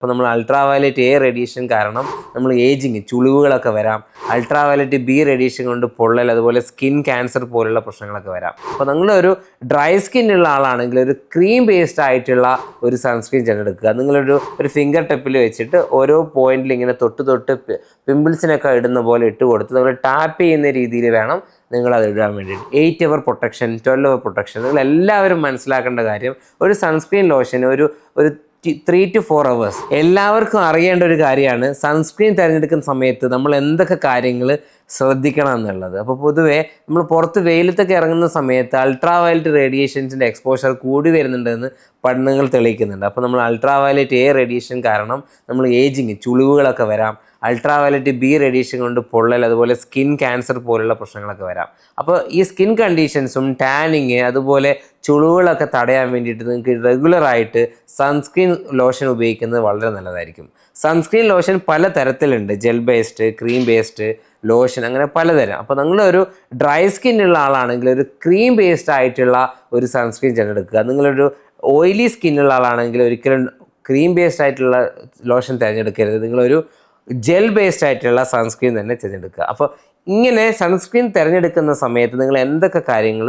അപ്പോൾ നമ്മൾ ultra violet A radiation കാരണം നമ്മൾ ഏജിങ് ചുളിവുകളൊക്കെ വരാം. അൾട്രാ വയലറ്റ് ബി റേഡിയേഷൻ കൊണ്ട് പൊള്ളൽ അതുപോലെ സ്കിൻ ക്യാൻസർ പോലുള്ള പ്രശ്നങ്ങളൊക്കെ വരാം. അപ്പോൾ നിങ്ങളൊരു ഡ്രൈ സ്കിന്നുള്ള ആളാണെങ്കിൽ ഒരു ക്രീം ബേസ്ഡ് ആയിട്ടുള്ള ഒരു സൺസ്ക്രീൻ തിരഞ്ഞെടുക്കുക നിങ്ങളൊരു ഒരു ഫിംഗർ ടിപ്പിൽ വെച്ചിട്ട് ഓരോ പോയിന്റിൽ ഇങ്ങനെ തൊട്ട് തൊട്ട് പിമ്പിൾസിനൊക്കെ ഇടുന്ന പോലെ ഇട്ട് കൊടുത്ത് നിങ്ങൾ ടാപ്പ് ചെയ്യുന്ന രീതിയിൽ വേണം നിങ്ങൾ അത് ഇടാൻ വേണ്ടിയിട്ട്. Eight hour protection twelve hour protection നിങ്ങൾ എല്ലാവരും മനസ്സിലാക്കേണ്ട കാര്യം ഒരു സൺസ്ക്രീൻ ലോഷൻ ഒരു ഒരു ത്രീ ടു ഫോർ അവേഴ്സ് എല്ലാവർക്കും അറിയേണ്ട ഒരു കാര്യമാണ് സൺസ്ക്രീൻ തിരഞ്ഞെടുക്കുന്ന സമയത്ത് നമ്മൾ എന്തൊക്കെ കാര്യങ്ങൾ ശ്രദ്ധിക്കണം എന്നുള്ളത്. അപ്പോൾ പൊതുവേ നമ്മൾ പുറത്ത് വെയിലത്തൊക്കെ ഇറങ്ങുന്ന സമയത്ത് അൾട്രാ വയലറ്റ് റേഡിയേഷൻസിന്റെ എക്സ്പോഷർ കൂടി വരുന്നുണ്ടെന്ന് പഠനങ്ങൾ തെളിയിക്കുന്നുണ്ട്. അപ്പോൾ നമ്മൾ അൾട്രാ വയലറ്റ് എ റേഡിയേഷൻ കാരണം നമ്മൾ ഏജിങ് ചുളിവുകളൊക്കെ വരാം. അൾട്രാ വയലറ്റ് ബി റേഡിയേഷൻ കൊണ്ട് പൊള്ളൽ അതുപോലെ സ്കിൻ ക്യാൻസർ പോലുള്ള പ്രശ്നങ്ങളൊക്കെ വരാം. അപ്പോൾ ഈ സ്കിൻ കണ്ടീഷൻസും ടാനിങ് അതുപോലെ ചുളിവുകളൊക്കെ തടയാൻ വേണ്ടിയിട്ട് നിങ്ങൾക്ക് റെഗുലറായിട്ട് സൺസ്ക്രീൻ ലോഷൻ ഉപയോഗിക്കുന്നത് വളരെ നല്ലതായിരിക്കും. സൺസ്ക്രീൻ ലോഷൻ പല തരത്തിലുണ്ട് gel based cream based lotion അങ്ങനെ പലതരം. അപ്പോൾ നിങ്ങളൊരു ഡ്രൈ സ്കിൻ ഉള്ള ആളാണെങ്കിൽ ഒരു ക്രീം ബേസ്ഡ് ആയിട്ടുള്ള ഒരു സൺസ്ക്രീൻ തിരഞ്ഞെടുക്കുക. നിങ്ങളൊരു ഓയിലി സ്കിന്നുള്ള ആളാണെങ്കിൽ ഒരിക്കലും ക്രീം ബേസ്ഡ് ആയിട്ടുള്ള ലോഷൻ തിരഞ്ഞെടുക്കരുത്. നിങ്ങളൊരു ജെൽ ബേസ്ഡ് ആയിട്ടുള്ള സൺസ്ക്രീൻ തന്നെ തിരഞ്ഞെടുക്കുക. അപ്പോൾ ഇങ്ങനെ സൺസ്ക്രീൻ തിരഞ്ഞെടുക്കുന്ന സമയത്ത് നിങ്ങൾ എന്തൊക്കെ കാര്യങ്ങൾ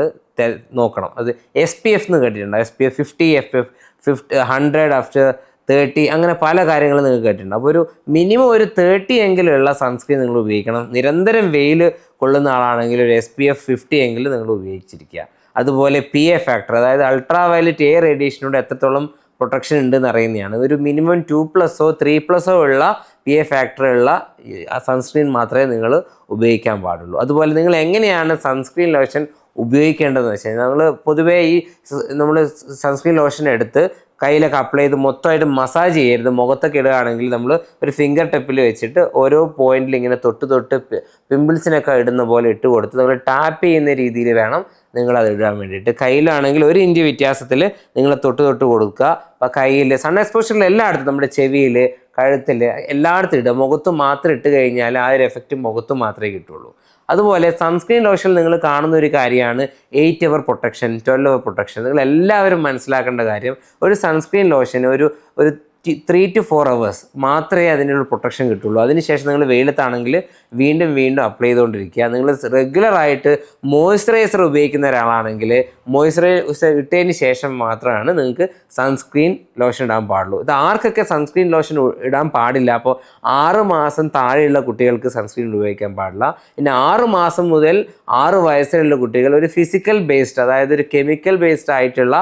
നോക്കണം? അത് എസ് പി എഫ് എന്ന് കേട്ടിട്ടുണ്ട്? S P F fifty F F fifty hundred after thirty അങ്ങനെ പല കാര്യങ്ങളും നിങ്ങൾ കേട്ടിട്ടുണ്ട്. അപ്പോൾ ഒരു മിനിമം ഒരു തേർട്ടി എങ്കിലുള്ള സൺസ്ക്രീൻ നിങ്ങൾ ഉപയോഗിക്കണം. നിരന്തരം വെയിൽ കൊള്ളുന്ന ആളാണെങ്കിൽ ഒരു എസ് പി എഫ് ഫിഫ്റ്റി എങ്കിലും നിങ്ങൾ ഉപയോഗിച്ചിരിക്കുക. അതുപോലെ പി എ ഫാക്ടർ അതായത് അൾട്രാ വയലറ്റ് എ റേഡിയേഷനോട് എത്രത്തോളം പ്രൊട്ടക്ഷൻ ഉണ്ടെന്ന് അറിയുന്നതാണ്. ഒരു മിനിമം ടു പ്ലസോ ത്രീ പ്ലസോ ഉള്ള പി എ ഫാക്ടറുള്ള സൺസ്ക്രീൻ മാത്രമേ നിങ്ങൾ ഉപയോഗിക്കാൻ പാടുള്ളൂ. അതുപോലെ നിങ്ങൾ എങ്ങനെയാണ് സൺസ്ക്രീൻ ലോഷൻ ഉപയോഗിക്കേണ്ടതെന്ന് വെച്ച് കഴിഞ്ഞാൽ നമ്മൾ പൊതുവേ ഈ നമ്മൾ സൺസ്ക്രീൻ ലോഷൻ എടുത്ത് കയ്യിലൊക്കെ അപ്ലൈ ചെയ്ത് മൊത്തമായിട്ട് മസാജ് ചെയ്യരുത്. മുഖത്തൊക്കെ ഇടുകയാണെങ്കിൽ നമ്മൾ ഒരു ഫിംഗർ ടിപ്പിൽ വെച്ചിട്ട് ഓരോ പോയിന്റിൽ ഇങ്ങനെ തൊട്ട് തൊട്ട് പിമ്പിൾസിനൊക്കെ ഇടുന്ന പോലെ ഇട്ട് കൊടുത്ത് നമ്മൾ ടാപ്പ് ചെയ്യുന്ന രീതിയിൽ വേണം നിങ്ങൾ അത് ഇടാൻ വേണ്ടിയിട്ട്. കയ്യിലാണെങ്കിൽ ഒരു ഇഞ്ച് വ്യത്യാസത്തിൽ നിങ്ങൾ തൊട്ട് തൊട്ട് കൊടുക്കുക. അപ്പോൾ കയ്യിൽ സൺ എക്സ്പോഷറിൽ എല്ലായിടത്തും നമ്മുടെ ചെവിയിൽ കഴുത്തിൽ എല്ലായിടത്തും ഇടുക. മുഖത്ത് മാത്രം ഇട്ട് കഴിഞ്ഞാൽ ആ ഒരു എഫക്റ്റ് മുഖത്ത് മാത്രമേ കിട്ടുള്ളൂ. അതുപോലെ സൺസ്ക്രീൻ ലോഷൻ നിങ്ങൾ കാണുന്ന ഒരു കാര്യമാണ്. Eight hour protection twelve hour protection നിങ്ങൾ എല്ലാവരും മനസ്സിലാക്കേണ്ട കാര്യം ഒരു സൺസ്ക്രീൻ ലോഷൻ ഒരു ഒരു ത്രീ ടു ഫോർ അവേഴ്സ് മാത്രമേ അതിനൊരു പ്രൊട്ടക്ഷൻ കിട്ടുള്ളൂ. അതിനുശേഷം നിങ്ങൾ വെയിലത്താണെങ്കിൽ വീണ്ടും വീണ്ടും അപ്ലൈ ചെയ്തുകൊണ്ടിരിക്കുക. നിങ്ങൾ റെഗുലറായിട്ട് മോയ്സ്ചറൈസർ ഉപയോഗിക്കുന്ന ഒരാളാണെങ്കിൽ മോയ്സ്ചറൈസർ ഇട്ടതിന് ശേഷം മാത്രമാണ് നിങ്ങൾക്ക് സൺസ്ക്രീൻ ലോഷൻ ഇടാൻ പാടുള്ളൂ. ഇത് ആർക്കൊക്കെ സൺസ്ക്രീൻ ലോഷൻ ഇടാൻ പാടില്ല അപ്പോൾ ആറ് മാസം താഴെയുള്ള കുട്ടികൾക്ക് സൺസ്ക്രീൻ ഉപയോഗിക്കാൻ പാടില്ല. പിന്നെ ആറ് മാസം മുതൽ ആറ് വയസ്സിലുള്ള കുട്ടികൾ ഒരു ഫിസിക്കൽ ബേസ്ഡ് അതായത് ഒരു കെമിക്കൽ ബേസ്ഡ് ആയിട്ടുള്ള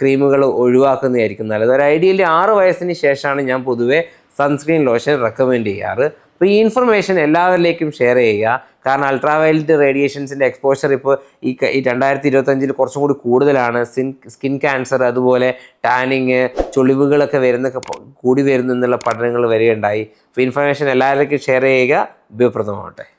ക്രീമുകൾ ഒഴിവാക്കുന്നതായിരിക്കും നല്ലത്. ഒരു ഐഡിയലി ആറ് വയസ്സിന് ശേഷമാണ് ഞാൻ പൊതുവേ സൺസ്ക്രീൻ ലോഷൻ റെക്കമെൻഡ് ചെയ്യാറ്. അപ്പോൾ ഈ ഇൻഫർമേഷൻ എല്ലാവരിലേക്കും ഷെയർ ചെയ്യുക. കാരണം അൾട്രാവയലറ്റ് റേഡിയേഷൻസിന്റെ എക്സ്പോഷർ ഇപ്പോൾ ഈ ഈ രണ്ടായിരത്തി ഇരുപത്തഞ്ചിൽ കുറച്ചും കൂടി കൂടുതലാണ്. സ്കിൻ സ്കിൻ ക്യാൻസർ അതുപോലെ ടാനിങ് ചൊളിവുകളൊക്കെ വരുന്നൊക്കെ കൂടി വരുന്നു എന്നുള്ള പഠനങ്ങൾ വരികയുണ്ടായി. അപ്പോൾ ഇൻഫർമേഷൻ എല്ലാവരിലേക്കും ഷെയർ ചെയ്യുക. ഉപയോഗപ്രദമാവട്ടെ.